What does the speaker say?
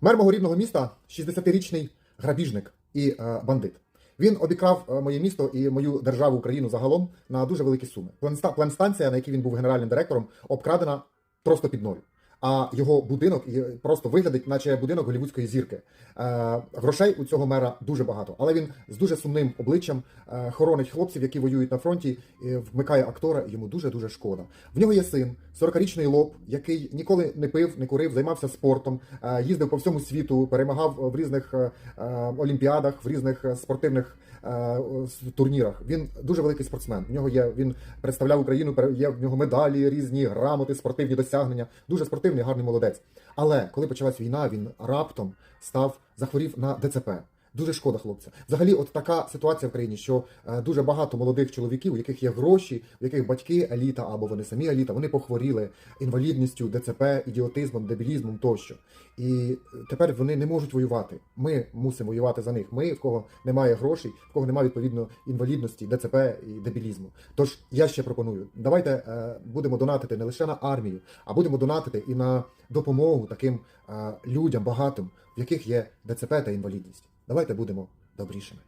Мер мого рідного міста 60-річний грабіжник і е, бандит. Він обікрав е, моє місто і мою державу Україну загалом на дуже великі суми. Пленста- Пленстанція, на якій він був генеральним директором, обкрадена просто під ноль. А його будинок просто виглядить, наче будинок голівудської зірки. Е, грошей у цього мера дуже багато, але він з дуже сумним обличчям е, хоронить хлопців, які воюють на фронті, вмикає актора. Йому дуже дуже шкода. В нього є син, 40-річний лоб, який ніколи не пив, не курив, займався спортом, е, їздив по всьому світу, перемагав в різних олімпіадах, в різних спортивних турнірах. Він дуже великий спортсмен. В нього є він представляв Україну. Є в нього медалі, різні грамоти, спортивні досягнення. Дуже спортивний, гарний молодець. Але коли почалась війна, він раптом став захворів на ДЦП. Дуже шкода хлопця. Взагалі, от така ситуація в країні, що е, дуже багато молодих чоловіків, у яких є гроші, у яких батьки еліта або вони самі еліта, вони похворіли інвалідністю, ДЦП, ідіотизмом, дебілізмом тощо. І тепер вони не можуть воювати. Ми мусимо воювати за них. Ми, в кого немає грошей, в кого немає відповідно інвалідності, ДЦП і дебілізму. Тож я ще пропоную, давайте е, будемо донатити не лише на армію, а будемо донатити і на допомогу таким е, людям багатим, в яких є ДЦП та інвалідність. Давайте будемо добрішими.